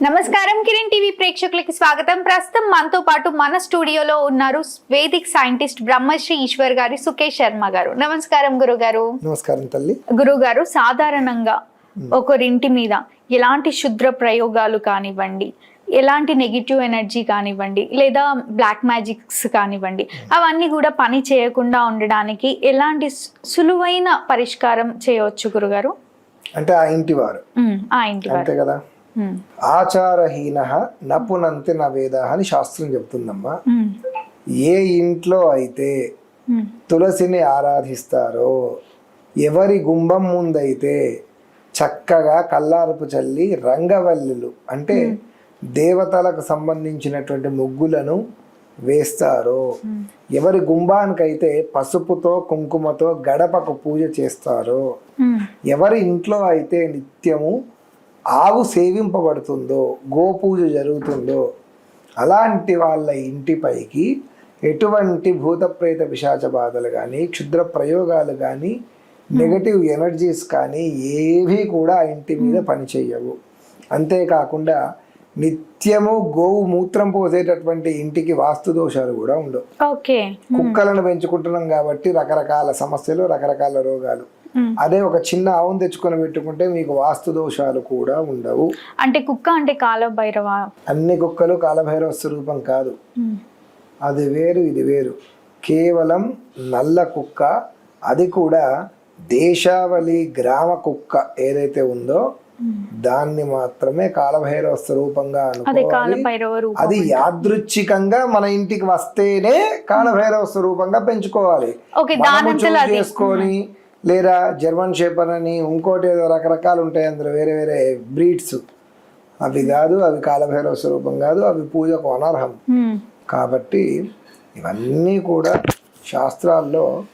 నమస్కారం కిరణ్ టీవీ ప్రేక్షకులకి స్వాగతం. ప్రస్తుతం మనతో పాటు మన స్టూడియోలో ఉన్నారు వేదిక్ సైంటిస్ట్ బ్రహ్మశ్రీ ఈశ్వర్ గారి సుకేష్ శర్మ గారు. నమస్కారం గురుగారు. నమస్కారం తల్లి. గురుగారు సాధారణంగా ఒకరింటి మీద ఎలాంటి శుద్ర ప్రయోగాలు కానివ్వండి ఎలాంటి నెగిటివ్ ఎనర్జీ కానివ్వండి లేదా బ్లాక్ మ్యాజిక్స్ కానివ్వండి అవన్నీ కూడా పని చేయకుండా ఉండడానికి ఎలాంటి సులువైన పరిష్కారం చేయవచ్చు గురుగారు? అంటే ఆ ఇంటి వారు ఆ ఇంటి వారు అంతే కదా? ఆచారహీన నపునంతి నా వేద అని శాస్త్రం చెప్తుందమ్మా. ఏ ఇంట్లో అయితే తులసిని ఆరాధిస్తారో ఎవరి గుంభం ముందైతే చక్కగా కల్లారపు చల్లి రంగవల్లులు అంటే దేవతలకు సంబంధించినటువంటి ముగ్గులను వేస్తారో ఎవరి గుంభానికైతే పసుపుతో కుంకుమతో గడపకు పూజ చేస్తారో ఎవరి ఇంట్లో అయితే నిత్యము ఆవు సేవింపబడుతుందో గోపూజ జరుగుతుందో అలాంటి వాళ్ళ ఇంటిపైకి ఎటువంటి భూత ప్రేత పిశాచ బాధలు కానీ క్షుద్ర ప్రయోగాలు కానీ నెగటివ్ ఎనర్జీస్ కానీ ఏవి కూడా ఆ ఇంటి మీద పనిచేయవు అంతేకాకుండా నిత్యము గోవు మూత్రం పోసేటటువంటి ఇంటికి వాస్తు దోషాలు కూడా ఉండవు. ఓకే. కుక్కలను పెంచుకుంటున్నాం కాబట్టి రకరకాల సమస్యలు రకరకాల రోగాలు. అదే ఒక చిన్న ఆవును తెచ్చుకొని పెట్టుకుంటే మీకు వాస్తు దోషాలు కూడా ఉండవు. అంటే కుక్క అంటే కాల భైరవ అన్ని కుక్కలు కాలభైరవ స్వరూపం కాదు. అది వేరు ఇది వేరు. కేవలం నల్ల కుక్క అది కూడా దేశావళి గ్రామ కుక్క ఏదైతే ఉందో దాన్ని మాత్రమే కాలభైరవ స్వరూపంగా అదే కాల అనుకోవాలి భైరవ రూపం అది యాదృచ్ఛికంగా మన ఇంటికి వస్తేనే కాలభైరవ స్వరూపంగా పెంచుకోవాలి. చేసుకొని లేదా జర్మన్ షేపర్ అని ఇంకోటి ఏదో రకరకాలు ఉంటాయి అందులో వేరే వేరే బ్రీడ్స్. అవి కాదు అవి కాలభైరవ స్వరూపం కాదు అవి పూజకు అనర్హం. కాబట్టి ఇవన్నీ కూడా శాస్త్రాల్లో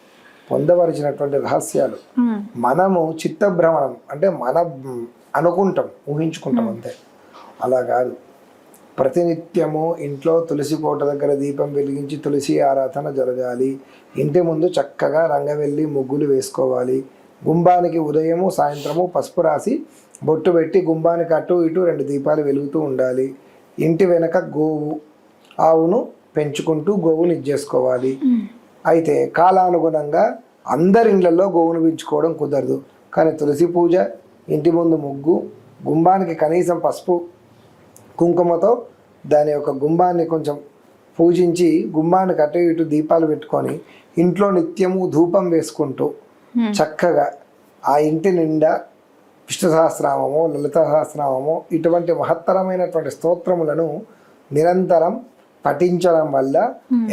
పొందవలసినటువంటి రహస్యాలు. మనము చిత్తభ్రమణం అంటే మన అనుకుంటాం ఊహించుకుంటాం అంతే. అలా కాదు. ప్రతినిత్యము ఇంట్లో తులసి కోట దగ్గర దీపం వెలిగించి తులసి ఆరాధన జరగాలి. ఇంటి ముందు చక్కగా రంగవెల్లి ముగ్గులు వేసుకోవాలి. గుంబానికి ఉదయము సాయంత్రము పసుపు రాసి బొట్టు పెట్టి గుంబానికి అటు ఇటు రెండు దీపాలు వెలుగుతూ ఉండాలి. ఇంటి వెనక గోవు ఆవును పెంచుకుంటూ గోవుని ఇచ్చేసుకోవాలి అయితే కాలానుగుణంగా అందరి ఇళ్ళలో గోవును పెంచుకోవడం కుదరదు. కానీ తులసి పూజ ఇంటి ముందు ముగ్గు గుంబానికి కనీసం పసుపు కుంకుమతో దాని యొక్క గుంబాన్ని కొంచెం పూజించి గుంబానికి అటు ఇటు దీపాలు పెట్టుకొని ఇంట్లో నిత్యము ధూపం వేసుకుంటూ. చక్కగా ఆ ఇంటి నిండా విష్ణు సహస్రనామము లలిత సహస్రనామము ఇటువంటి మహత్తరమైనటువంటి స్తోత్రములను నిరంతరం పఠించడం వల్ల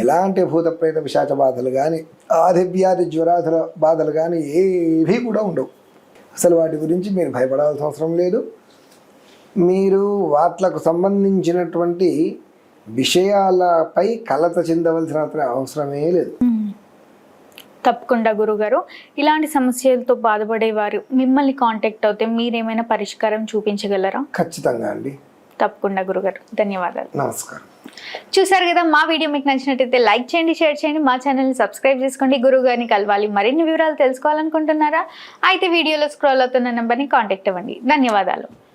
ఎలాంటి భూత ప్రేత విశాచ బాధలు కానీ ఆదివ్యాధి జ్వరాధుల బాధలు కానీ ఏవి కూడా ఉండవు. అసలు వాటి గురించి మీరు భయపడాల్సిన అవసరం లేదు. మీరు వాట్లకు సంబంధించినటువంటి విషయాలపై కలత చెందవలసిన అవసరమే లేదు. తప్పకుండా గురుగారు. ఇలాంటి సమస్యలతో బాధపడేవారు మిమ్మల్ని కాంటాక్ట్ అవుతే మీరేమైనా పరిష్కారం చూపించగలరా? ఖచ్చితంగా అండి. తప్పకుండా గురుగారు. ధన్యవాదాలు. నమస్కారం. చూసారు కదా మా వీడియో మీకు నచ్చినట్టయితే లైక్ చేయండి షేర్ చేయండి మా ఛానల్ని సబ్స్క్రైబ్ చేసుకోండి. గురువు గారిని కలవాలి మరిన్ని వివరాలు తెలుసుకోవాలనుకుంటున్నారా? అయితే వీడియోలో స్క్రోల్ అవుతున్న నెంబర్ని కాంటాక్ట్ అవ్వండి. ధన్యవాదాలు.